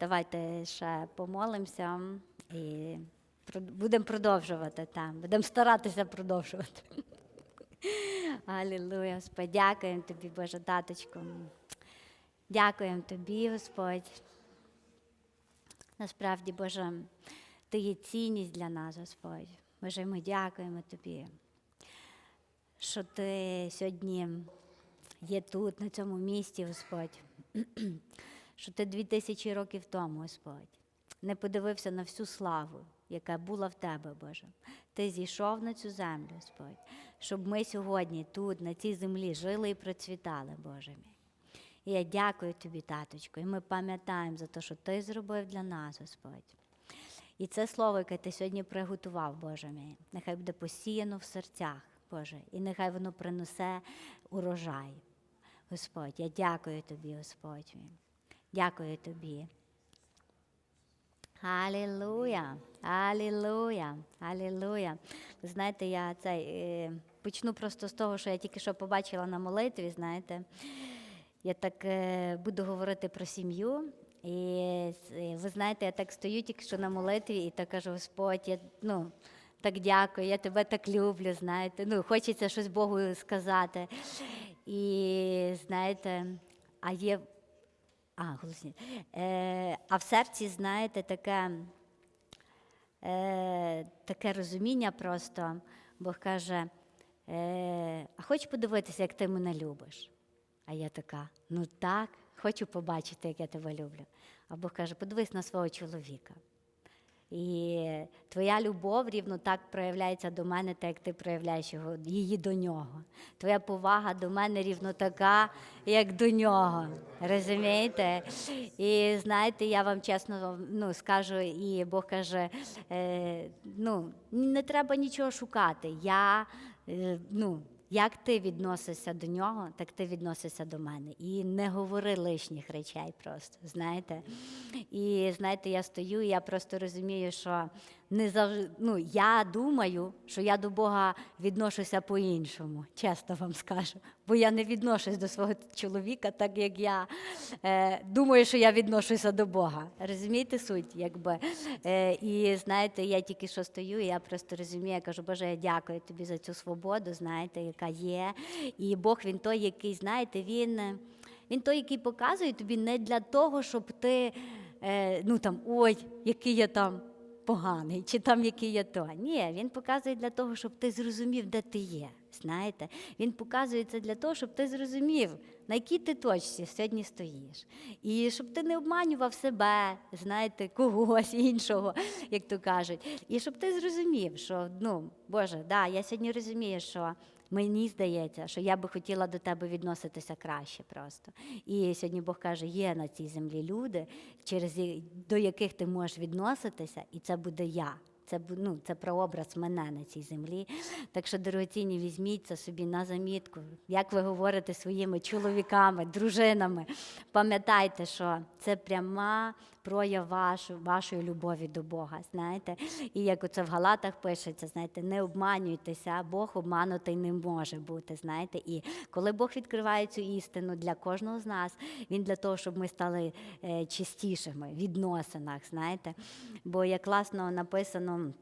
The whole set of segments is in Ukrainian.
Давайте ще помолимося і будемо продовжувати там. Будемо старатися продовжувати. Алілуя, Господь, дякуємо тобі, Боже таточко. Дякуємо тобі, Господь. Насправді, Боже, ти є цінність для нас, Господь. Боже, ми дякуємо тобі, що ти сьогодні є тут, на цьому місці, Господь. Що ти дві тисячі років тому, Господь, не подивився на всю славу, яка була в тебе, Боже. Ти зійшов на цю землю, Господь, щоб ми сьогодні тут, на цій землі, жили і процвітали, Боже мій. І я дякую тобі, таточко, і ми пам'ятаємо за те, що ти зробив для нас, Господь. І це слово, яке ти сьогодні приготував, Боже мій, нехай буде посіяно в серцях, Боже, і нехай воно принесе урожай. Господь, я дякую тобі, Господь мій. Дякую тобі. Алілуя, алілуя, алілуя. Знаєте, я цей, е, почну просто з того, що я тільки що побачила на молитві, знаєте. Я так е, буду говорити про сім'ю. І е, ви знаєте, я так стою тільки що на молитві і так кажу, Господь, я ну, так дякую, я тебе так люблю, знаєте. Ну, хочеться щось Богу сказати. І знаєте, а є. А, голосні. Е, а в серці, знаєте, таке, е, таке розуміння просто. Бог каже, е, а хочу подивитися, як ти мене любиш? А я така, ну так, хочу побачити, як я тебе люблю. А Бог каже, подивись на свого чоловіка. І твоя любов рівно так проявляється до мене, так як ти проявляєш її до нього. Твоя повага до мене рівно така, як до нього. Розумієте? І знаєте, я вам чесно ну, скажу, і Бог каже: е, ну, не треба нічого шукати. Я, е, ну, як ти відносишся до нього, так ти відносишся до мене. І не говори лишніх речей просто, знаєте. І знаєте, я стою, і я просто розумію, що не завжди, ну, я думаю, що я до Бога відношуся по-іншому, чесно вам скажу. Бо я не відношусь до свого чоловіка, так як я е, думаю, що я відношуся до Бога. Розумієте суть? Якби. Е, і знаєте, я тільки що стою, і я просто розумію, я кажу, Боже, я дякую тобі за цю свободу, знаєте, яка є. І Бог він той, який, знаєте, він. він той, який показує тобі не для того, щоб ти, е, ну там, ой, який я там поганий, чи там який я то. Ні, він показує для того, щоб ти зрозумів, де ти є. Знаєте, він показує це для того, щоб ти зрозумів, на якій ти точці сьогодні стоїш. І щоб ти не обманював себе, знаєте, когось іншого, як то кажуть. І щоб ти зрозумів, що ну, Боже, да, я сьогодні розумію, що Мені здається, що я би хотіла до тебе відноситися краще просто. І сьогодні Бог каже, є на цій землі люди, через до яких ти можеш відноситися, і це буде я. Це, ну, це прообраз мене на цій землі. Так що, дорогоцінні, візьміть це собі на замітку. Як ви говорите своїми чоловіками, дружинами, пам'ятайте, що це пряма прояв вашу, вашої любові до Бога. Знаєте, і як оце в Галатах пишеться, знаєте, не обманюйтеся, Бог обманутий не може бути. Знаєте, і коли Бог відкриває цю істину для кожного з нас, він для того, щоб ми стали е, чистішими в відносинах. Знаєте, бо як класно написано.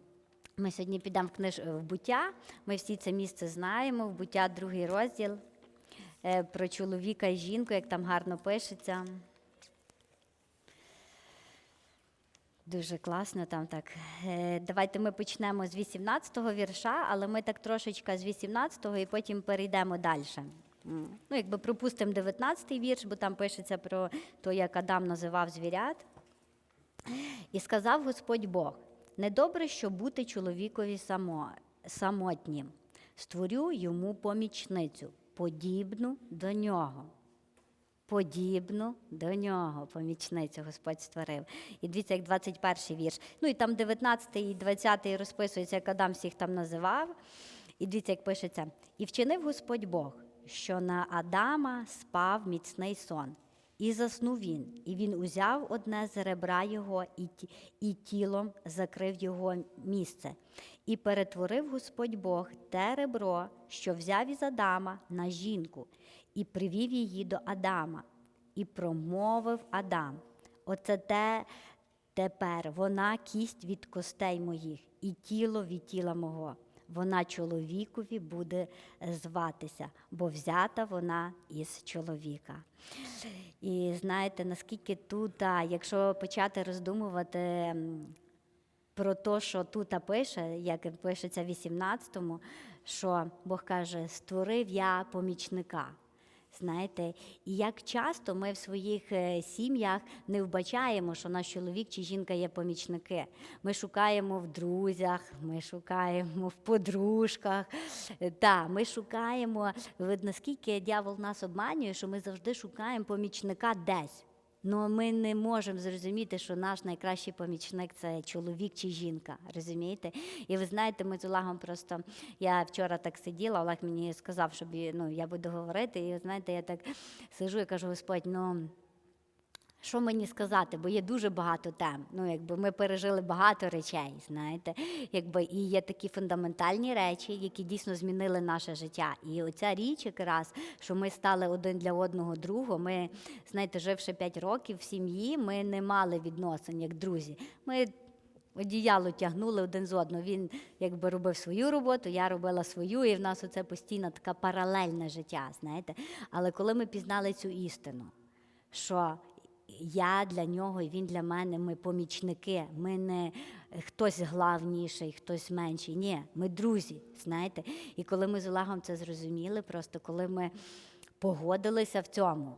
Ми сьогодні підемо в книж в буття. Ми всі це місце знаємо. В буття другий розділ е, про чоловіка і жінку, як там гарно пишеться. Дуже класно там так. Е, Давайте ми почнемо з 18-го вірша, але ми так трошечки з 18-го і потім перейдемо далі. Ну, якби пропустимо 19-й вірш, бо там пишеться про те, як Адам називав звірят. І сказав Господь Бог: недобре, що бути чоловікові само, самотнім. Створю йому помічницю, подібну до нього. Подібну до нього, помічницю Господь створив. І дивіться, як 21 вірш. Ну і там 19 і 20 розписується, як Адам всіх там називав. І дивіться, як пишеться: І вчинив Господь Бог, що на Адама спав міцний сон. І заснув він, і він узяв одне з ребра його і, і тілом закрив його місце. І перетворив Господь Бог те ребро, що взяв із Адама на жінку, і привів її до Адама. І промовив Адам: Оце те тепер вона кість від костей моїх і тіло від тіла мого. Вона чоловікові буде е, зватися, бо взята вона із чоловіка. І знаєте, наскільки тут, а, якщо почати роздумувати про те, що тут пише, як пишеться в 18-му, що Бог каже: створив я помічника. Знаєте, і як часто ми в своїх е, сім'ях не вбачаємо, що наш чоловік чи жінка є помічники. Ми шукаємо в друзях, ми шукаємо в подружках. Е, Та, ми шукаємо, наскільки дьявол нас обманює, що ми завжди шукаємо помічника десь. Ну ми не можемо зрозуміти, що наш найкращий помічник це чоловік чи жінка. Розумієте? І ви знаєте, ми з Олегом просто я вчора так сиділа, Олег мені сказав, щоб ну, я буду говорити. І ви знаєте, я так сижу і кажу, Господь, ну. Що мені сказати? Бо є дуже багато тем. Ну, якби ми пережили багато речей, знаєте, якби і є такі фундаментальні речі, які дійсно змінили наше життя. І оця річ, якраз, що ми стали один для одного другу. Ми, знаєте, живши 5 років в сім'ї, ми не мали відносин як друзі. Ми одіяло тягнули один з одного. Він якби робив свою роботу, я робила свою, і в нас оце постійно така паралельне життя, знаєте. Але коли ми пізнали цю істину, що я для нього і він для мене, ми помічники. Ми не хтось главніший, хтось менший. Ні, ми друзі, знаєте. І коли ми з Олегом це зрозуміли, просто коли ми погодилися в цьому,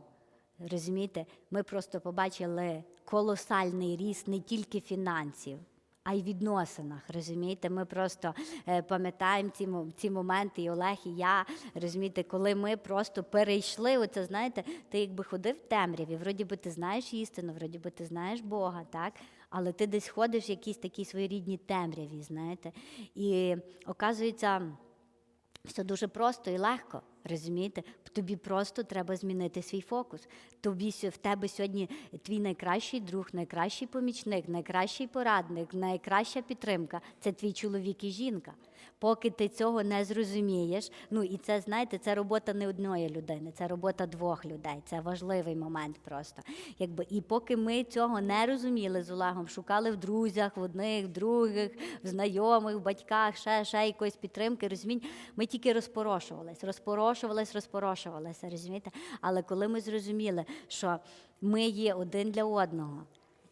розумієте, ми просто побачили колосальний ріст не тільки фінансів. А й відносинах, розумієте, ми просто е, пам'ятаємо ці, ці моменти, і Олег, і я, розумієте, коли ми просто перейшли, оце знаєте, ти якби ходив в темряві, вроді би ти знаєш істину, вроді би ти знаєш Бога, так? Але ти десь ходиш в якійсь такій своєрідній темряві, знаєте. І оказується, все дуже просто і легко, розумієте? Тобі просто треба змінити свій фокус. Тобі в тебе сьогодні твій найкращий друг, найкращий помічник, найкращий порадник, найкраща підтримка це твій чоловік і жінка. Поки ти цього не зрозумієш, ну і це знаєте, це робота не одної людини, це робота двох людей. Це важливий момент просто. Якби і поки ми цього не розуміли з Олегом, шукали в друзях, в одних, в других, в знайомих, в батьках, ще, ще якоїсь підтримки, розумінь, ми тільки розпорошувались, розпорошувались, розпорошувалися, розумієте? Але коли ми зрозуміли, що ми є один для одного.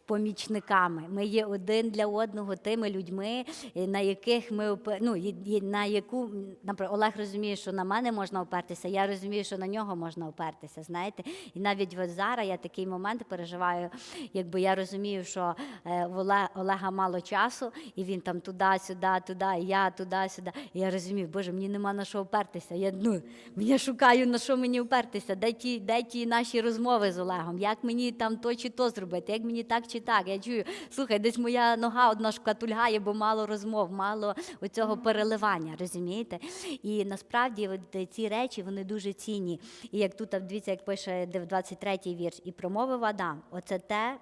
Помічниками, ми є один для одного тими людьми, е, на яких ми ну, на яку наприклад, Олег розуміє, що на мене можна опертися, я розумію, що на нього можна опертися. Знаєте, і навіть от зараз я такий момент переживаю, якби я розумію, що е, в Оле- Олега мало часу, і він там туди-сюди, туди, я туди-сюди. Я розумію, боже, мені нема на що опертися. Я ну, я шукаю на що мені опертися, де ті, де ті наші розмови з Олегом, як мені там то чи то зробити, як мені так чи так. Я чую, слухай, десь моя нога одна шкатульгає, бо мало розмов, мало оцього переливання, розумієте? І насправді от ці речі вони дуже цінні. І як тут дивіться, як пише 23-й вірш, і промовив Адам, оце те.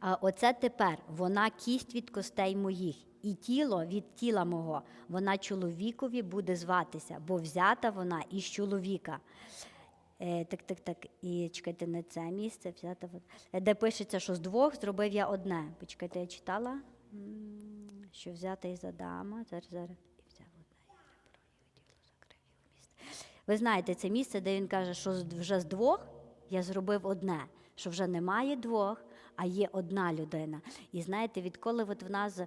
А оце тепер вона кість від костей моїх, і тіло від тіла мого. Вона чоловікові буде зватися, бо взята вона із чоловіка. Е, так, так, так. І чекайте, на це місце взяти, Е, Де пишеться, що з двох зробив я одне. Почекайте, я читала, що взята із Адама. Зараз, зараз. І взяв і місце. Ви знаєте, це місце, де він каже, що вже з двох я зробив одне, що вже немає двох, а є одна людина. І знаєте, відколи от в нас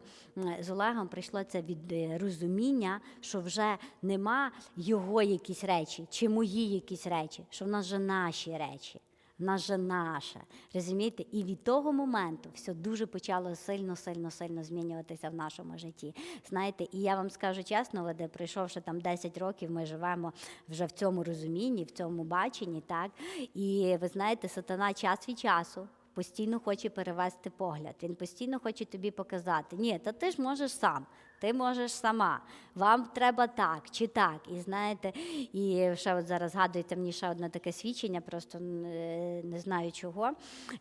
з Олегом прийшло це від е, розуміння, що вже нема його якісь речі, чи мої якісь речі, що в нас вже наші речі. В нас же наше. Розумієте? І від того моменту все дуже почало сильно, сильно, сильно змінюватися в нашому житті. Знаєте, і я вам скажу чесно, Ваде, пройшовши там 10 років, ми живемо вже в цьому розумінні, в цьому баченні, так? І ви знаєте, сатана час від часу. Постійно хоче перевести погляд. Він постійно хоче тобі показати. Ні, та ти ж можеш сам, ти можеш сама. Вам треба так чи так. І знаєте, і ще от зараз згадується мені ще одне таке свідчення, просто е, не знаю чого.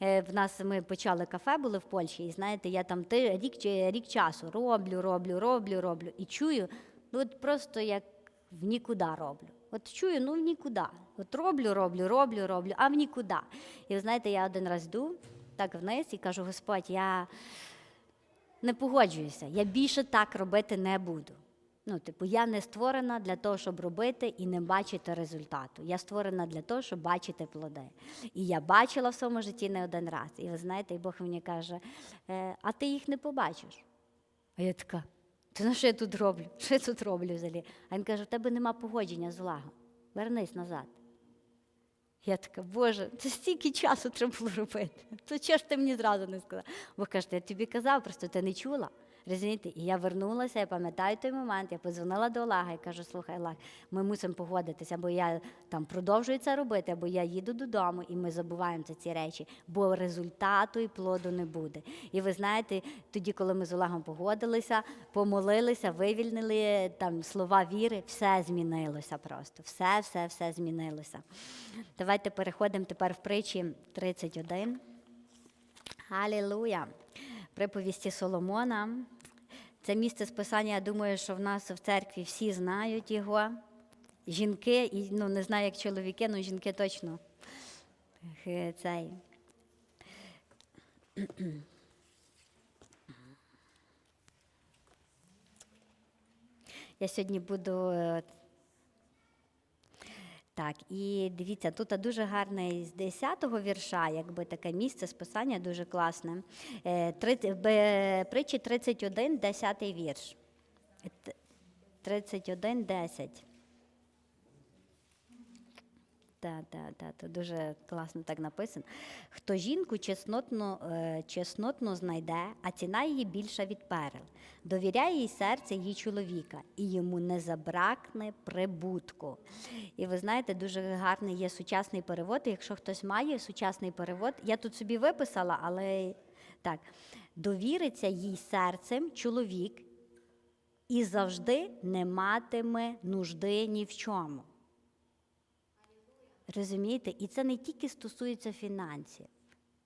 Е, В нас ми почали кафе, були в Польщі, і знаєте, я там ти- рік, рік часу роблю, роблю, роблю, роблю. І чую, ну от просто як в нікуди роблю. От чую, ну в нікуди. От роблю, роблю, роблю, роблю, а в нікуди. І ви знаєте, я один раз йду, так вниз і кажу: Господь, я не погоджуюся, я більше так робити не буду. Ну, типу, я не створена для того, щоб робити і не бачити результату. Я створена для того, щоб бачити плоди. І я бачила в своєму житті не один раз. І ви знаєте, і Бог мені каже, «Е, а ти їх не побачиш. А я така, ти на що я тут роблю? Що я тут роблю взагалі? А він каже, в тебе нема погодження з Олегом. Вернись назад. Я така, Боже, це стільки часу треба було робити. То чого ж ти мені зразу не сказав? Бо каже, я тобі казав, просто ти не чула. Розумієте? І я вернулася, я пам'ятаю той момент, я подзвонила до Олега і кажу, слухай, Олег, ми мусимо погодитися, або я там продовжую це робити, або я їду додому, і ми забуваємо за ці речі, бо результату і плоду не буде. І ви знаєте, тоді, коли ми з Олегом погодилися, помолилися, вивільнили там слова віри, все змінилося просто. Все, все, все змінилося. Давайте переходимо тепер в притчі 31. Алілуя! Приповісті Соломона. Це місце списання, я думаю, що в нас в церкві всі знають його. Жінки, і ну не знаю, як чоловіки, але жінки точно. Е, Цей. Я сьогодні буду. Так, і дивіться, тут дуже гарне з 10-го вірша, якби таке місце списання дуже класне. Е, Притчі 31, 10 вірш. Т- 31, 10. Так, так, так, то дуже класно так написано. Хто жінку чеснотно, е, чеснотно знайде, а ціна її більша від перел. Довіряє їй серце її чоловіка, і йому не забракне прибутку. І ви знаєте, дуже гарний є сучасний перевод. І якщо хтось має сучасний перевод, я тут собі виписала, але так, довіриться їй серцем чоловік і завжди не матиме нужди ні в чому. Розумієте? І це не тільки стосується фінансів.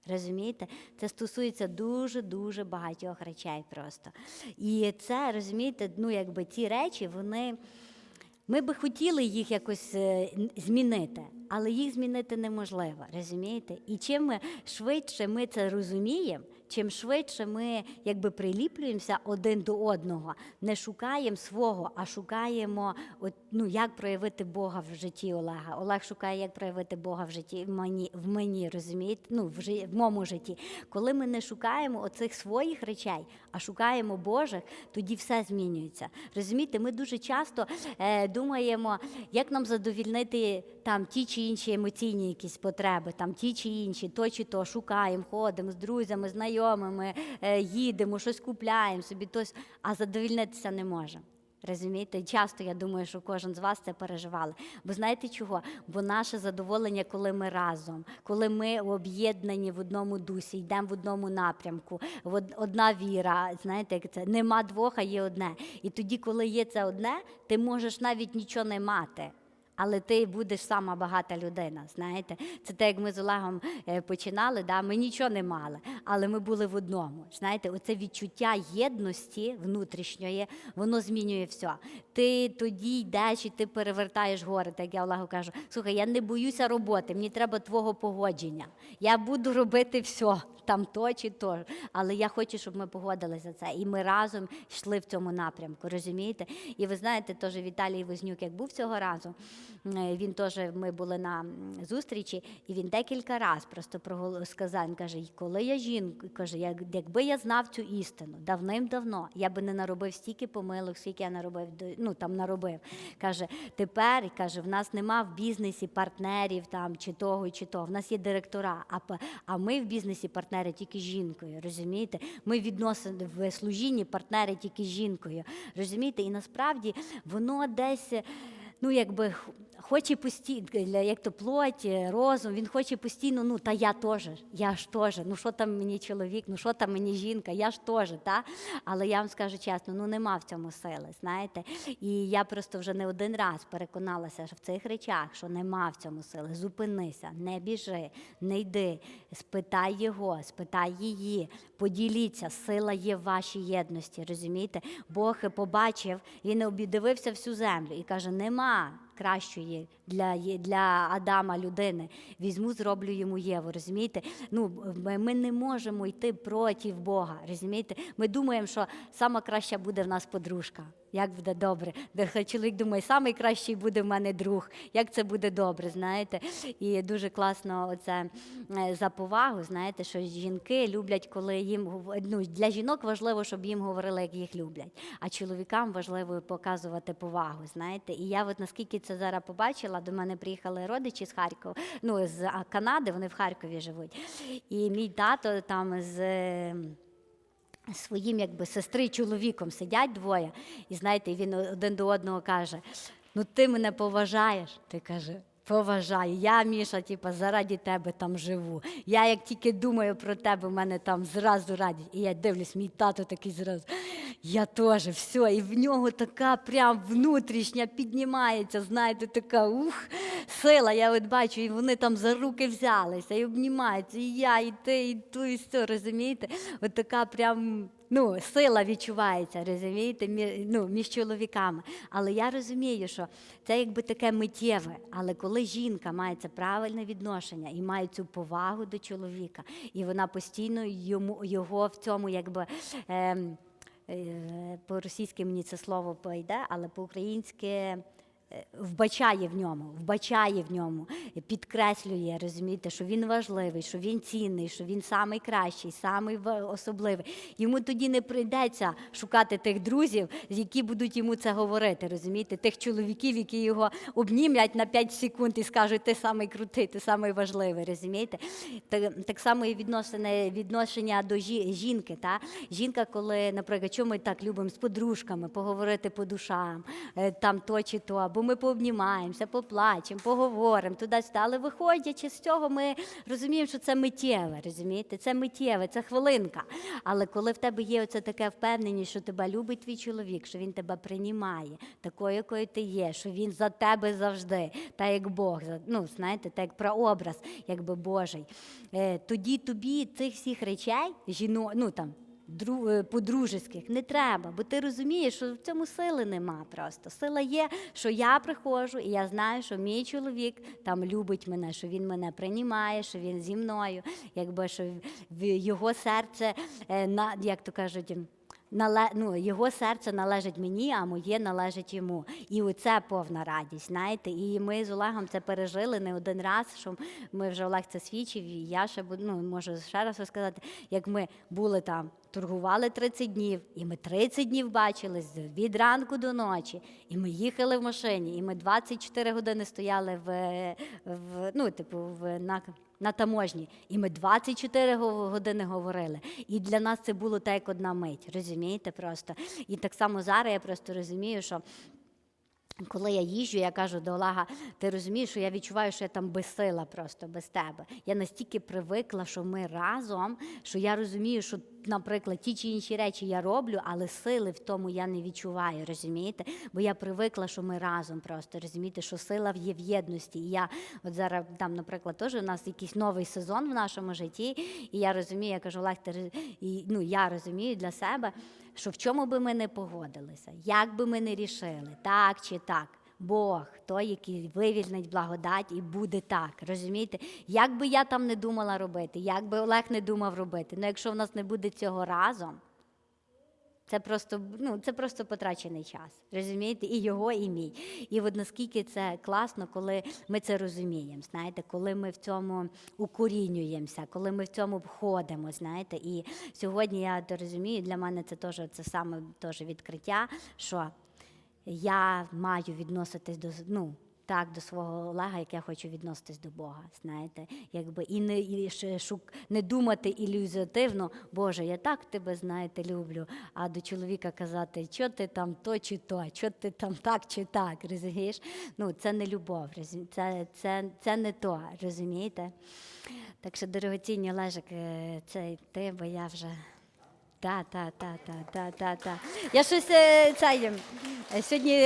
Розумієте? Це стосується дуже-дуже багатьох речей просто. І це, розумієте, ну якби ці речі, вони. Ми би хотіли їх якось е, змінити, але їх змінити неможливо, розумієте? І чим швидше ми це розуміємо, чим швидше ми якби приліплюємося один до одного, не шукаємо свого, а шукаємо, от, ну, як проявити Бога в житті Олега. Олег шукає, як проявити Бога в житті в мені, в мені розумієте? Ну, в, жи- в моєму житті. Коли ми не шукаємо оцих своїх речей, а шукаємо Божих, тоді все змінюється. Розумієте, ми дуже часто е, думаємо, як нам задовільнити там ті чи інші емоційні якісь потреби, там ті чи інші, то чи то шукаємо, ходимо з друзями, знайомими, е, їдемо, щось купляємо собі, тось, а задовільнитися не можемо. Розумієте, часто я думаю, що кожен з вас це переживали. Бо знаєте чого? Бо наше задоволення, коли ми разом, коли ми об'єднані в одному дусі, йдемо в одному напрямку, одна віра. Знаєте, як це нема двох, а є одне. І тоді, коли є це одне, ти можеш навіть нічого не мати. Але ти будеш сама багата людина. Знаєте, це те, як ми з Олегом е, починали. Да? Ми нічого не мали, але ми були в одному. Знаєте, оце відчуття єдності внутрішньої, воно змінює все. Ти тоді йдеш і ти перевертаєш гори. Так я Олегу кажу: слухай, я не боюся роботи, мені треба твого погодження. Я буду робити все. Там то чи то, але я хочу, щоб ми погодилися це. І ми разом йшли в цьому напрямку, розумієте? І ви знаєте, теж Віталій Вознюк, як був цього разу, він теж ми були на зустрічі, і він декілька разів просто сказав, він каже, коли я жінка, каже, як, якби я знав цю істину давним-давно, я би не наробив стільки помилок, скільки я наробив, ну там наробив. Каже, тепер каже, в нас нема в бізнесі партнерів там чи того, чи того. В нас є директора, а, а ми в бізнесі партнери тільки жінкою. Розумієте? Ми відносини в служінні партнери тільки жінкою. Розумієте? І насправді воно десь. Ну, якби хоче постійно, як то плоть, е, розум, він хоче постійно, ну та я теж, я ж теж, ну що там мені чоловік, ну що там мені жінка, я ж теж, та? Але я вам скажу чесно, ну нема в цьому сили, знаєте. І я просто вже не один раз переконалася що в цих речах, що нема в цьому сили. Зупинися, не біжи, не йди, спитай його, спитай її, поділіться, сила є в вашій єдності, розумієте? Бог побачив, він обдивився всю землю і каже: нема. Кращої для, для Адама людини. Візьму, зроблю йому Єву. Розумієте? Ну, ми, не можемо йти проти Бога. Розумієте? Ми думаємо, що сама краща буде в нас подружка. Як буде добре. Де чоловік думає, самий кращий буде в мене друг. Як це буде добре, знаєте? І дуже класно оце е, за повагу, знаєте, що жінки люблять, коли їм ну, для жінок важливо, щоб їм говорили, як їх люблять. А чоловікам важливо показувати повагу. Знаєте, і я от наскільки це зараз побачила, до мене приїхали родичі з Харкова, ну з Канади, вони в Харкові живуть. І мій тато там з. Своїм якби сестри чоловіком сидять двоє, і знаєте, він один до одного каже: Ну ти мене поважаєш? Ти каже. Поважаю, я, Міша, типа, заради тебе там живу. Я як тільки думаю про тебе, в мене там зразу радість. І я дивлюсь, мій тато такий зразу. Я теж, все. І в нього така прям внутрішня піднімається, знаєте, така ух, сила. Я от бачу, і вони там за руки взялися, і обнімаються, і я, і ти, і ту, і все, розумієте? От така прям ну, сила відчувається, розумієте, мі- ну, між чоловіками. Але я розумію, що це якби таке миттєве. Але коли жінка має це правильне відношення і має цю повагу до чоловіка, і вона постійно йому його в цьому якби. ем, е, по-російськи мені це слово пойде, але по-українськи вбачає в ньому, вбачає в ньому, підкреслює, розумієте, що він важливий, що він цінний, що він самий кращий, самий особливий. Йому тоді не прийдеться шукати тих друзів, які будуть йому це говорити, розумієте, тих чоловіків, які його обнімлять на 5 секунд і скажуть, ти самий крутий, ти самий важливий, розумієте? Так, само і відносини, відношення до жінки. Та? Жінка, коли, наприклад, чому ми так любимо з подружками поговорити по душам, е, там то чи то, бо ми пообнімаємося, поплачемо, поговоримо туди-сюди. Але виходячи з цього, ми розуміємо, що це миттєве, розумієте? Це миттєве, це хвилинка. Але коли в тебе є оце таке впевненість, що тебе любить твій чоловік, що він тебе приймає, такою, якою ти є, що він за тебе завжди, так як Бог, ну знаєте, так як прообраз, якби Божий. Е, тоді тобі цих всіх речей, жіно, ну там. Е, Подружеських не треба, бо ти розумієш, що в цьому сили нема просто. Сила є, що я приходжу, і я знаю, що мій чоловік там любить мене, що він мене приймає, що він зі мною, якби що в його серце, е, на як то кажуть. Нале, ну, його серце належить мені, а моє належить йому. І оце повна радість, знаєте. І ми з Олегом це пережили не один раз, що ми вже Олег це свідчив, і я ще ну, можу ще раз розказати, як ми були там, торгували 30 днів, і ми 30 днів бачились від ранку до ночі. І ми їхали в машині, і ми 24 години стояли в, в ну, типу, в на на таможні. І ми 24 години говорили. І для нас це було так, як одна мить. Розумієте просто? І так само зараз я просто розумію, що. Коли я їжджу, я кажу до Олега, ти розумієш, що я відчуваю, що я там безсила просто без тебе. Я настільки привикла, що ми разом, що я розумію, що, наприклад, ті чи інші речі я роблю, але сили в тому я не відчуваю, розумієте? Бо я привикла, що ми разом просто розумієте, що сила є в єдності. І я от зараз там, наприклад, теж у нас якийсь новий сезон в нашому житті, і я розумію, я кажу, Олег, ти і, ну я розумію для себе що в чому би ми не погодилися, як би ми не рішили, так чи так. Бог той, який вивільнить благодать, і буде так. Розумієте? Як би я там не думала робити, як би Олег не думав робити, ну якщо в нас не буде цього разом, це просто, ну, це просто потрачений час. Розумієте? І його, і мій. І от наскільки це класно, коли ми це розуміємо, знаєте, коли ми в цьому укорінюємося, коли ми в цьому входимо, знаєте. І сьогодні я то розумію, для мене це теж це саме теж відкриття, що я маю відноситись до ну, так до свого Олега, як я хочу відноситись до Бога. Знаєте, якби і не і шук не думати ілюзіативно, Боже, я так тебе знаєте, люблю. А до чоловіка казати, що ти там то чи то, що ти там так чи так, розумієш? Ну це не любов, це, це, це не то, розумієте? Так що, дорогоцінні Олежик, е, це ти, бо я вже. Та, та, та, та, та, та, та. Я щось е, це, е, сьогодні